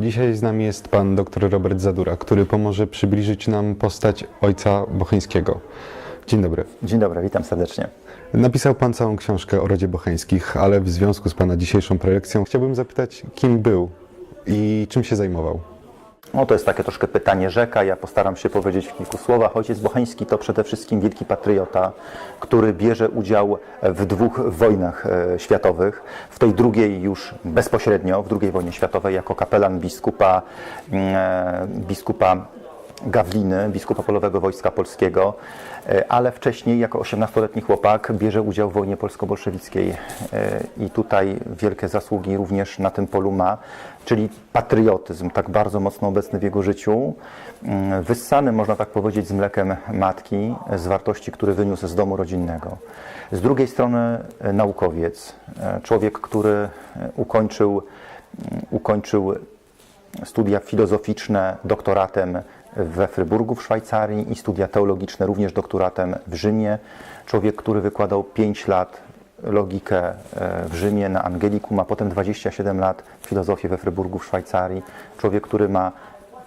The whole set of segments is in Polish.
Dzisiaj z nami jest pan dr Robert Zadura, który pomoże przybliżyć nam postać ojca Bocheńskiego. Dzień dobry. Dzień dobry, witam serdecznie. Napisał pan całą książkę o rodzie Bocheńskich, ale w związku z pana dzisiejszą prelekcją chciałbym zapytać, kim był i czym się zajmował. No to jest takie troszkę pytanie rzeka, ja postaram się powiedzieć w kilku słowach. Ojciec Bocheński to przede wszystkim wielki patriota, który bierze udział w dwóch wojnach e, światowych. W tej drugiej już bezpośrednio, w II wojnie światowej, jako kapelan biskupa, e, biskupa Gawliny, biskupa Polowego Wojska Polskiego, e, ale wcześniej jako 18-letni chłopak bierze udział w wojnie polsko-bolszewickiej e, i tutaj wielkie zasługi również na tym polu ma, czyli patriotyzm, tak bardzo mocno obecny w jego życiu, mm, wyssany, można tak powiedzieć, z mlekiem matki, z wartości, które wyniósł z domu rodzinnego. Z drugiej strony e, naukowiec, człowiek, który ukończył, mm, ukończył studia filozoficzne doktoratem we Fryburgu w Szwajcarii i studia teologiczne również doktoratem w Rzymie. Człowiek, który wykładał 5 lat logikę e, w Rzymie na Angelikum, a potem 27 lat filozofię we Fryburgu w Szwajcarii. Człowiek, który ma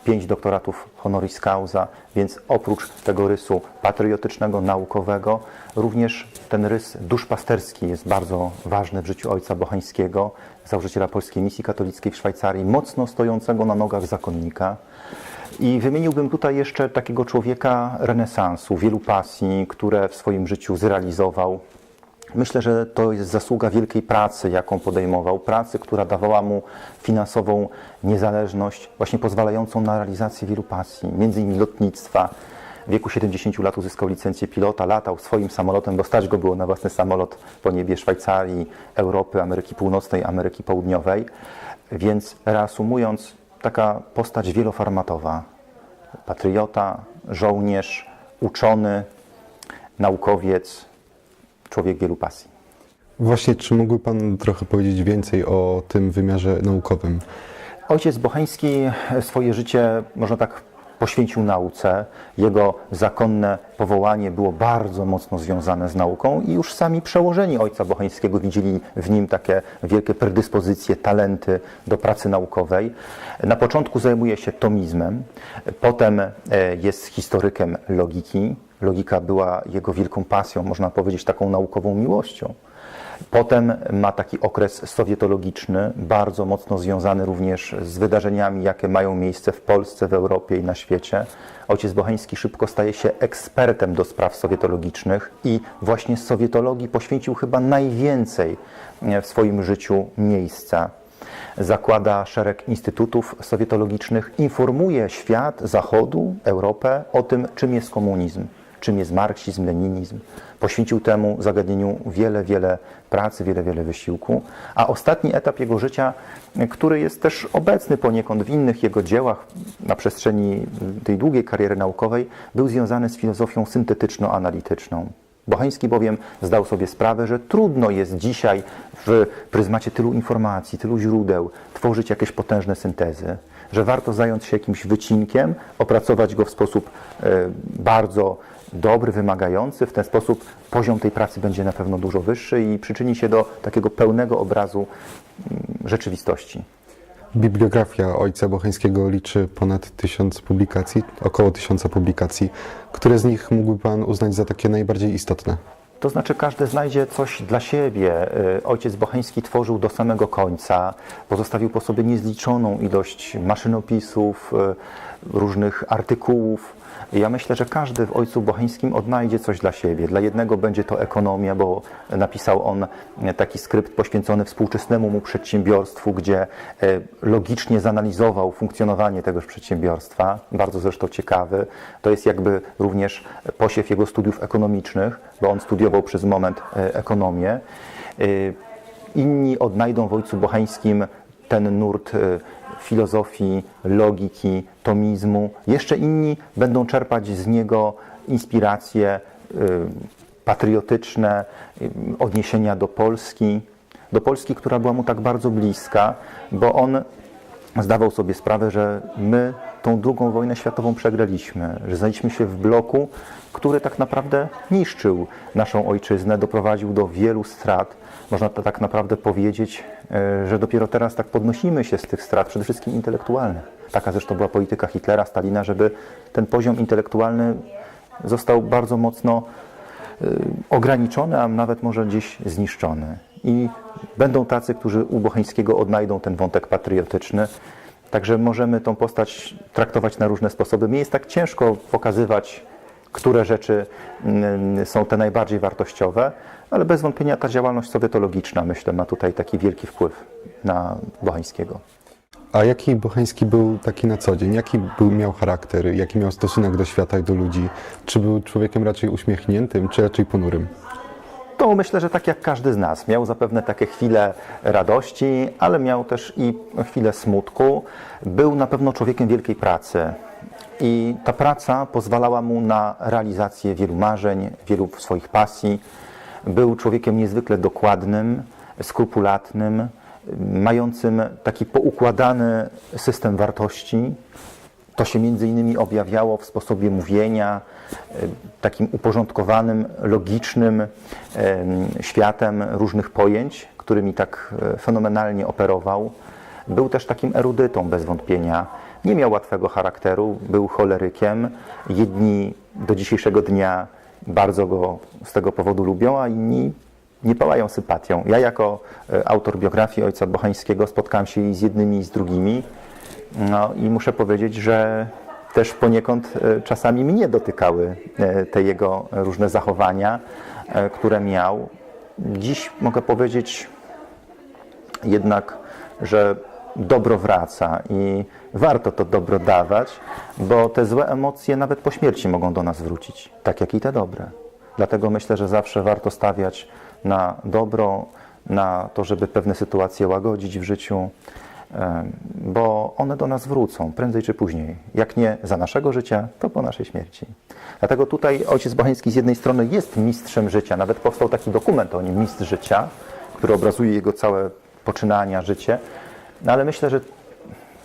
pięć doktoratów honoris causa, więc oprócz tego rysu patriotycznego, naukowego, również ten rys duszpasterski jest bardzo ważny w życiu ojca Bochańskiego, założyciela Polskiej Misji Katolickiej w Szwajcarii, mocno stojącego na nogach zakonnika. I wymieniłbym tutaj jeszcze takiego człowieka renesansu, wielu pasji, które w swoim życiu zrealizował. Myślę, że to jest zasługa wielkiej pracy, jaką podejmował, pracy, która dawała mu finansową niezależność, właśnie pozwalającą na realizację wielu pasji, między innymi lotnictwa. W wieku 70 lat uzyskał licencję pilota, latał swoim samolotem, bo stać go było na własny samolot po niebie Szwajcarii, Europy, Ameryki Północnej, Ameryki Południowej. Więc reasumując, taka postać wieloformatowa. Patriota, żołnierz, uczony, naukowiec, człowiek wielu pasji. Właśnie, czy mógłby pan trochę powiedzieć więcej o tym wymiarze naukowym? Ojciec Bocheński swoje życie, można tak, poświęcił nauce. Jego zakonne powołanie było bardzo mocno związane z nauką i już sami przełożeni ojca Bocheńskiego widzieli w nim takie wielkie predyspozycje, talenty do pracy naukowej. Na początku zajmuje się tomizmem, potem e, jest historykiem logiki. Logika była jego wielką pasją, można powiedzieć taką naukową miłością. Potem ma taki okres sowietologiczny, bardzo mocno związany również z wydarzeniami, jakie mają miejsce w Polsce, w Europie i na świecie. Ojciec Bocheński szybko staje się ekspertem do spraw sowietologicznych i właśnie sowietologii poświęcił chyba najwięcej e, w swoim życiu miejsca. Zakłada szereg instytutów sowietologicznych, informuje świat Zachodu, Europę o tym, czym jest komunizm czym jest marksizm, leninizm. Poświęcił temu zagadnieniu wiele, wiele pracy, wiele, wiele wysiłku. A ostatni etap jego życia, który jest też obecny poniekąd w innych jego dziełach na przestrzeni tej długiej kariery naukowej, był związany z filozofią syntetyczno-analityczną. Bocheński bowiem zdał sobie sprawę, że trudno jest dzisiaj w pryzmacie tylu informacji, tylu źródeł tworzyć jakieś potężne syntezy, że warto zająć się jakimś wycinkiem, opracować go w sposób e, bardzo dobry, wymagający. W ten sposób poziom tej pracy będzie na pewno dużo wyższy i przyczyni się do takiego pełnego obrazu mm, rzeczywistości. Bibliografia ojca Bocheńskiego liczy ponad tysiąc publikacji, około tysiąca publikacji. Które z nich mógłby pan uznać za takie najbardziej istotne? To znaczy każdy znajdzie coś dla siebie. Y, Ojciec Bocheński tworzył do samego końca, pozostawił po sobie niezliczoną ilość maszynopisów, y, różnych artykułów. Ja myślę, że każdy w Ojcu Bocheńskim odnajdzie coś dla siebie. Dla jednego będzie to ekonomia, bo napisał on taki skrypt poświęcony współczesnemu mu przedsiębiorstwu, gdzie y, logicznie zanalizował funkcjonowanie tegoż przedsiębiorstwa. Bardzo zresztą ciekawy. To jest jakby również posiew jego studiów ekonomicznych, bo on studiował przez moment e, ekonomię. E, Inni odnajdą w Ojcu Bocheńskim ten nurt e, filozofii, logiki, Jeszcze inni będą czerpać z niego inspiracje patriotyczne, odniesienia do Polski, do Polski, która była mu tak bardzo bliska, bo on zdawał sobie sprawę, że my tą drugą wojnę światową przegraliśmy, że znaleźliśmy się w bloku, który tak naprawdę niszczył naszą ojczyznę, doprowadził do wielu strat. Można to tak naprawdę powiedzieć, e, że dopiero teraz tak podnosimy się z tych strat, przede wszystkim intelektualnych. Taka zresztą była polityka Hitlera, Stalina, żeby ten poziom intelektualny został bardzo mocno y, ograniczony, a nawet może gdzieś zniszczony. I będą tacy, którzy u Bocheńskiego odnajdą ten wątek patriotyczny. Także możemy tą postać traktować na różne sposoby. Mi jest tak ciężko pokazywać, które rzeczy mm, są te najbardziej wartościowe, ale bez wątpienia ta działalność sowietologiczna, myślę, ma tutaj taki wielki wpływ na Bocheńskiego. A jaki Bocheński był taki na co dzień? Jaki był, miał charakter? Jaki miał stosunek do świata i do ludzi? Czy był człowiekiem raczej uśmiechniętym, czy raczej ponurym? To myślę, że tak jak każdy z nas. Miał zapewne takie chwile radości, ale miał też i chwile smutku. Był na pewno człowiekiem wielkiej pracy. I ta praca pozwalała mu na realizację wielu marzeń, wielu swoich pasji. Był człowiekiem niezwykle dokładnym, skrupulatnym, mającym taki poukładany system wartości, to się między innymi objawiało w sposobie mówienia, takim uporządkowanym, logicznym em, światem różnych pojęć, którymi tak e, fenomenalnie operował. Był też takim erudytą bez wątpienia. Nie miał łatwego charakteru, był cholerykiem. Jedni do dzisiejszego dnia bardzo go z tego powodu lubią, a inni nie pałają sympatią. Ja jako e, autor biografii ojca Bochańskiego spotkałem się i z jednymi i z drugimi. No i muszę powiedzieć, że też poniekąd e, czasami mnie dotykały e, te jego różne zachowania, które miał. Dziś mogę powiedzieć jednak, że dobro wraca i warto to dobro dawać, bo te złe emocje nawet po śmierci mogą do nas wrócić, tak jak i te dobre. Dlatego myślę, że zawsze warto stawiać na dobro, na to, żeby pewne sytuacje łagodzić w życiu, bo one do nas wrócą prędzej czy później. Jak nie za naszego życia, to po naszej śmierci. Dlatego tutaj ojciec Bocheński z jednej strony jest mistrzem życia, nawet powstał taki dokument o nim, Mistrz Życia, który obrazuje jego całe poczynania, życie, no ale myślę, że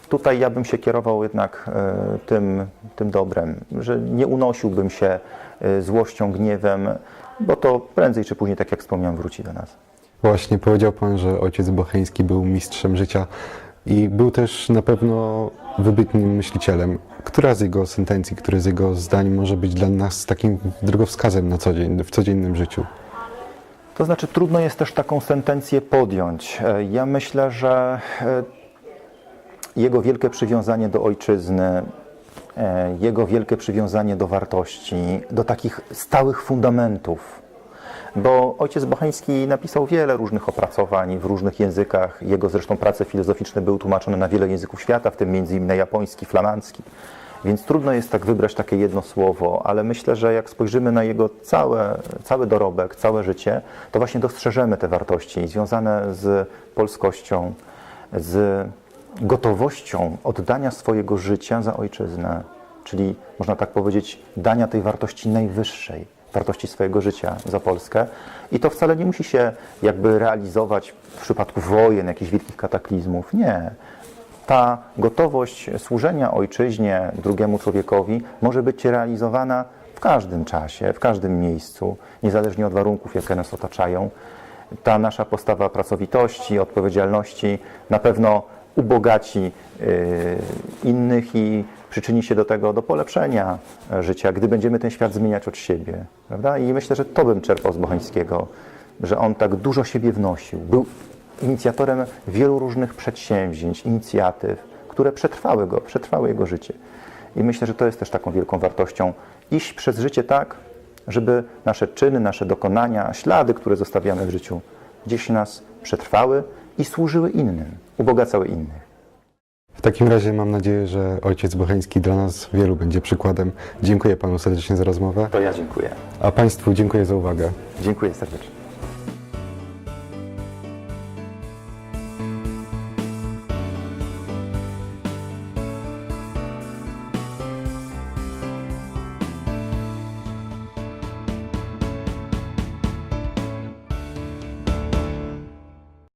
tutaj ja bym się kierował jednak e, tym, tym dobrem, że nie unosiłbym się e, złością, gniewem, bo to prędzej czy później, tak jak wspomniałem, wróci do nas. Właśnie powiedział Pan, że ojciec Bocheński był mistrzem życia i był też na pewno wybitnym myślicielem. Która z jego sentencji, które z jego zdań może być dla nas takim drogowskazem na co dzień, w codziennym życiu? To znaczy, trudno jest też taką sentencję podjąć. E, Ja myślę, że e, jego wielkie przywiązanie do ojczyzny, e, jego wielkie przywiązanie do wartości, do takich stałych fundamentów, bo ojciec Bocheński napisał wiele różnych opracowań w różnych językach. Jego zresztą prace filozoficzne były tłumaczone na wiele języków świata, w tym na japoński, flamandzki. Więc trudno jest tak wybrać takie jedno słowo, ale myślę, że jak spojrzymy na jego całe, cały dorobek, całe życie, to właśnie dostrzeżemy te wartości związane z polskością, z gotowością oddania swojego życia za ojczyznę, czyli można tak powiedzieć, dania tej wartości najwyższej, wartości swojego życia za Polskę. I to wcale nie musi się jakby realizować w przypadku wojen, jakichś wielkich kataklizmów. Nie. Ta gotowość służenia ojczyźnie, drugiemu człowiekowi może być realizowana w każdym czasie, w każdym miejscu, niezależnie od warunków, jakie nas otaczają. Ta nasza postawa pracowitości, odpowiedzialności na pewno ubogaci y, innych i przyczyni się do tego, do polepszenia życia, gdy będziemy ten świat zmieniać od siebie. Prawda? I myślę, że to bym czerpał z Bocheńskiego, że on tak dużo siebie wnosił. Był inicjatorem wielu różnych przedsięwzięć, inicjatyw, które przetrwały go, przetrwały jego życie. I myślę, że to jest też taką wielką wartością iść przez życie tak, żeby nasze czyny, nasze dokonania, ślady, które zostawiamy w życiu, gdzieś nas przetrwały i służyły innym, ubogacały innych. W takim razie mam nadzieję, że ojciec Bocheński dla nas wielu będzie przykładem. Dziękuję Panu serdecznie za rozmowę, To ja dziękuję. a Państwu dziękuję za uwagę. Dziękuję serdecznie.